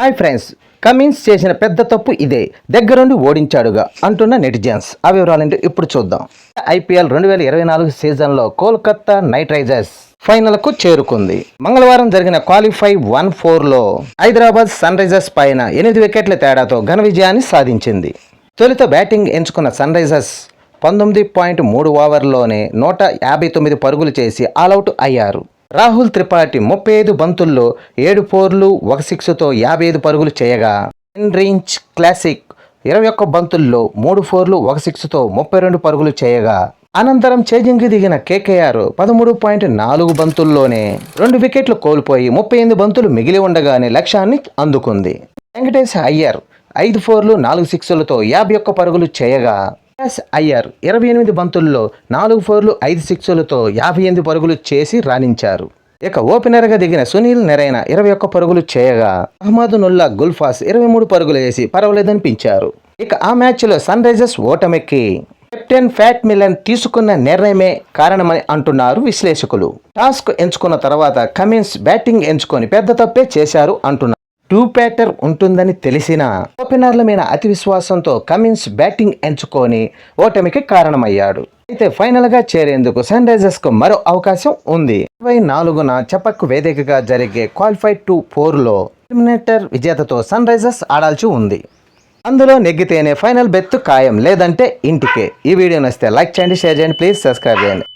Hi friends Cummins చేసిన పెద్ద తప్పు ఇదే. దగ్గరుండి ఓడించాడుగా అంటున్న నెటిజన్స్. ఆ వివరాలంటే ఇప్పుడు చూద్దాం. ఐపీఎల్ రెండు వేల ఇరవై నాలుగు సీజన్లో కోల్కతా నైట్ రైజర్స్ ఫైనల్కు చేరుకుంది. మంగళవారం జరిగిన క్వాలిఫై వన్ ఫోర్లో హైదరాబాద్ సన్ రైజర్స్ పైన ఎనిమిది వికెట్ల తేడాతో ఘన విజయాన్ని సాధించింది. తొలుత బ్యాటింగ్ ఎంచుకున్న సన్ రైజర్స్ పంతొమ్మిది పాయింట్ మూడు ఓవర్లోనే నూట యాభై తొమ్మిది పరుగులు చేసి ఆలౌట్ అయ్యారు. రాహుల్ త్రిపాఠి ముప్పై ఐదు బంతుల్లో ఏడు ఫోర్లు ఒక సిక్స్తో యాభై ఐదు పరుగులు చేయగా రేంజ్ క్లాసిక్ ఇరవై ఒక్క బంతుల్లో మూడు ఫోర్లు ఒక సిక్స్తో ముప్పై రెండు పరుగులు చేయగా అనంతరం చేజింగ్కి దిగిన కేకేఆర్ పదమూడు పాయింట్ నాలుగు బంతుల్లోనే రెండు వికెట్లు కోల్పోయి ముప్పై ఎనిమిది బంతులు మిగిలి ఉండగానే లక్ష్యాన్ని అందుకుంది. వెంకటేష్ అయ్యర్ ఐదు ఫోర్లు నాలుగు సిక్స్లతో యాభై ఒక్క పరుగులు చేయగా అయ్యర్. ఇరవై ఎనిమిది బంతుల్లో నాలుగు ఫోర్లు ఐదు సిక్స్లతో యాభై ఎనిమిది పరుగులు చేసి రాణించారు. ఇక ఓపెనర్గా దిగిన సునీల్ నెరైన ఇరవై ఒక్క పరుగులు చేయగా అహ్మద్ నుల్లా గుల్ఫాస్ ఇరవై మూడు పరుగులు వేసి పర్వాలేదనిపించారు. ఇక ఆ మ్యాచ్లో సన్ రైజర్స్ ఓటమికి కెప్టెన్ ఫ్యాట్ మిలన్ తీసుకున్న నిర్ణయమే కారణమని అంటున్నారు విశ్లేషకులు. టాస్క్ ఎంచుకున్న తర్వాత కమిన్స్ బ్యాటింగ్ ఎంచుకొని పెద్ద తప్పే చేశారు అంటున్నారు. టూ ప్యాటర్ ఉంటుందని తెలిసిన ఓపెనర్ల మీద అతి విశ్వాసంతో కమిన్స్ బ్యాటింగ్ ఎంచుకొని ఓటమికి కారణమయ్యాడు. అయితే ఫైనల్గా చేరేందుకు సన్ రైజర్స్కు మరో అవకాశం ఉంది. ఇరవై నాలుగున చపక్ వేదికగా జరిగే క్వాలిఫై టు ఫోర్లో ఎలిమినేటర్ విజేతతో సన్ రైజర్స్ ఆడాల్సి ఉంది. అందులో నెగ్గితేనే ఫైనల్ బెత్ ఖాయం లేదంటే ఇంటికే. ఈ వీడియో నచ్చితే లైక్ చేయండి షేర్ చేయండి ప్లీజ్ సబ్స్క్రైబ్ చేయండి.